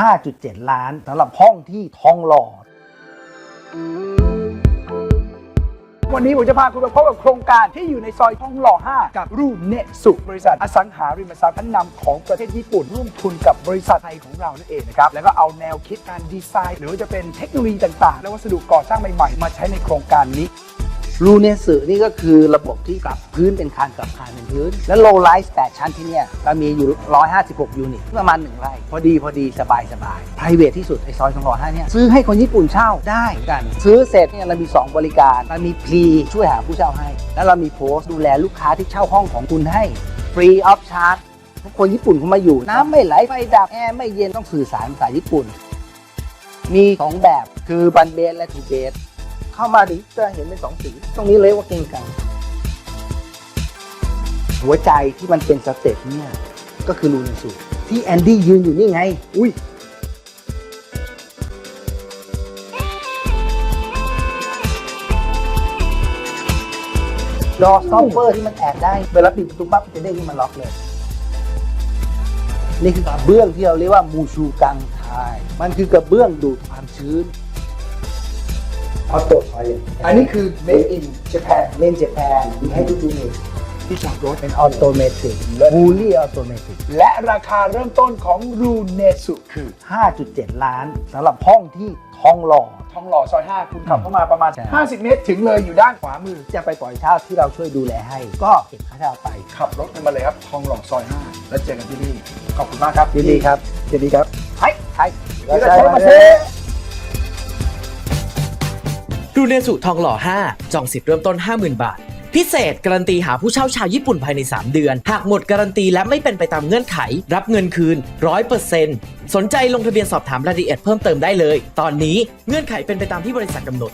5.7 ล้านสำหรับห้องที่ทองหล่อ วันนี้ผมจะพาคุณมาพบกับโครงการที่อยู่ในซอยทองหล่อ 5 กับรูเนสุบริษัทอสังหาริมทรัพย์ชั้นนำของประเทศญี่ปุ่น ร่วมทุนกับบริษัทไทยของเรานั่นเองนะครับ แล้วก็เอาแนวคิดการดีไซน์ หรือว่าจะเป็นเทคโนโลยีต่างๆ และวัสดุก่อสร้างใหม่ๆ มาใช้ในโครงการนี้ รูเนสึนี่ก็คือระบบที่กลับพื้นเป็นคานกลับคานเป็นพื้น และโลไลท์8ชั้นที่เนี่ยเรามีอยู่ 156 ยูนิตประมาณ1ไร่พอดีพอดีสบายสบาย p r i v a t ที่สุดไอซอยทองหล่อ5เนี่ยซื้อให้คนญี่ปุ่นเช่าได้กัน ซื้อเสร็จเนี่ยเรามี 2 บริการเรามีพรีช่วยหาผู้เช่าให้ แล้วเรามีโพสต์ดูแลลูกค้าที่เช่าห้องของคุณให้ฟรีออฟชาร์จทุกคนญี่ปุ่นเขามาอยู่ น้ำไม่ไหลไฟดับแอร์ไม่เย็นต้องสื่อสารภาษาญี่ปุ่น มีสองแบบคือบันเบสและทูเบส เข้ามาดิจะเห็นเป็นสองสี ตรงนี้เลยว่าเก่งกังหัวใจที่มันเป็นสเต็ปเนี่ยก็คือรูนสูที่แอนดี้ยืนอยู่นี่ไง อุ้ยดอสต็อปเปอร์ที่มันแอบได้เวลาปิดประตูปั๊บมันจะเด้งขึ้นล็อกเลย นี่คือกระเบื้องที่เราเรียกว่ามูชูกังไทยมันคือกระเบื้องดูดความชื้น ออโต้ทอยเลอันนี้คือ made in Japan made in Japan มีให้ทุกยูนิตที่จอดรถเป็นออโตเมติก fully automatic และราคาเริ่มต้นของรูเนสุคือ 5.7 ล้านสำหรับห้องที่ทองหล่อทองหล่อซอย 5 คุณขับเข้ามาประมาณใช่50 เมตรถึงเลยอยู่ด้านขวามือ จะไปปล่อยเช่าที่เราช่วยดูแลให้ ก็เก็บค่าเช่าไป ขับรถกันมาเลยครับ ทองหล่อซอย 5 แล้วเจอกันที่นี่ ขอบคุณมากครับยินดีครับยินดีครับ ไทยไทยแล้วใช้ใช้มามาเซเซ่รู เนสุทองหล่อ 5 จองสิทธิ์เริ่มต้น 50,000 บาท พิเศษการันตีหาผู้เช่าชาวญี่ปุ่นภายใน 3 เดือน หากหมดการันตีและไม่เป็นไปตามเงื่อนไข รับเงินคืน 100%สนใจลงทะเบียนสอบถามรายละเอียดเพิ่มเติมได้เลย ตอนนี้เงื่อนไขเป็นไปตามที่บริษัทกำหนด